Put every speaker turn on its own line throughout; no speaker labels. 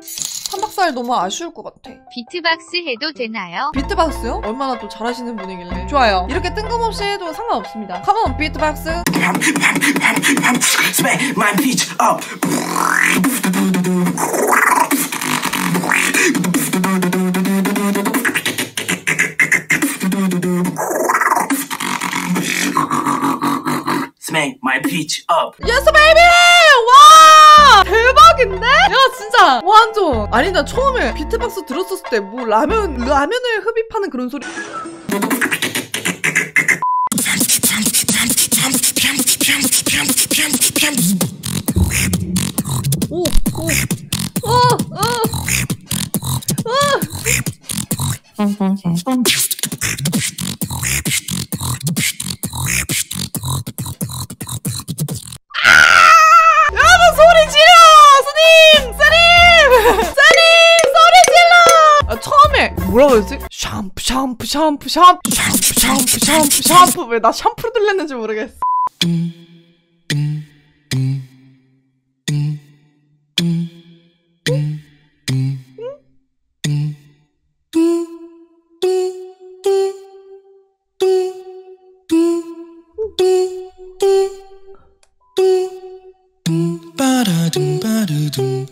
삼박살 너무 아쉬울 것 같아.
비트박스 해도 되나요?
비트박스요? 얼마나 또 잘하시는 분이길래. 좋아요. 이렇게 뜬금없이 해도 상관없습니다. 컴온 비트박스.
Smack my bitch up.
와! 대박인데? 야 진짜 완전 아니 나 처음에 비트박스 들었었을 때 뭐 라면 라면을 흡입하는 그런 소리 오! 오! 어! 어! 어! 뭐라고 했지? 샴푸 샴푸 샴푸 샴푸 샴푸 샴푸 샴푸 샴푸 왜 나 샴푸로 들렸는지 모르겠어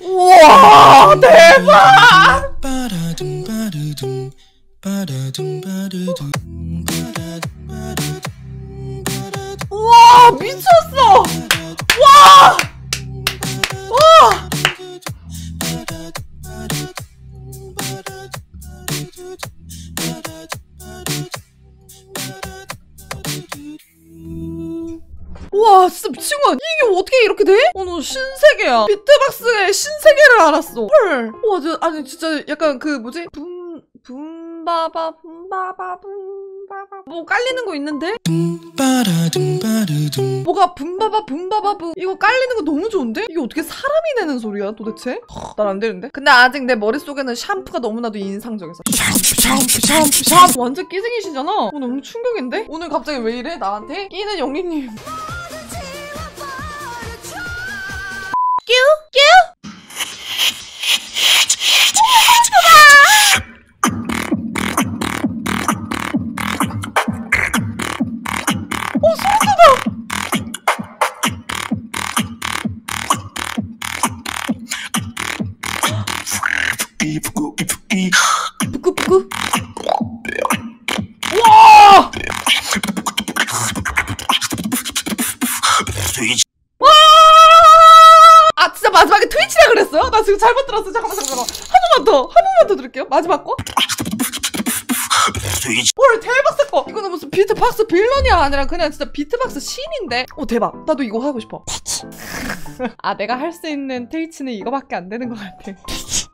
우와 대박! 와 미쳤어! 와! 와! 진짜 미친 거야 이게 어떻게 이렇게 돼? 어너 신세계야 비트박스의 신세계를 알았어 헐 우와 저 아니 진짜 약간 그 뭐지 붐붐 바바 붐바바 붐바바 뭐 깔리는 거 있는데? 뭐가 붐바바 붐바바 붐 이거 깔리는 거 너무 좋은데? 이게 어떻게 사람이 내는 소리야 도대체? 난 안 되는데? 근데 아직 내 머릿속에는 샴푸가 너무나도 인상적이어서 샴푸 샴푸 샴푸 샴푸 완전 끼쟁이시잖아 어, 너무 충격인데? 오늘 갑자기 왜 이래 나한테? 끼는 영리님 부끄부끄 와! 와! 아 진짜 마지막에 트위치라 그랬어요? 나 지금 잘못 들었어 잠깐만 잠깐만 한 번만 더한 번만 더 들을게요 마지막 거 헐 대박 사건 이거는 무슨 비트박스 빌런이 아니라 그냥 진짜 비트박스 신인데 오 대박 나도 이거 하고 싶어 아 내가 할 수 있는 트위치는 이거밖에 안 되는 것 같아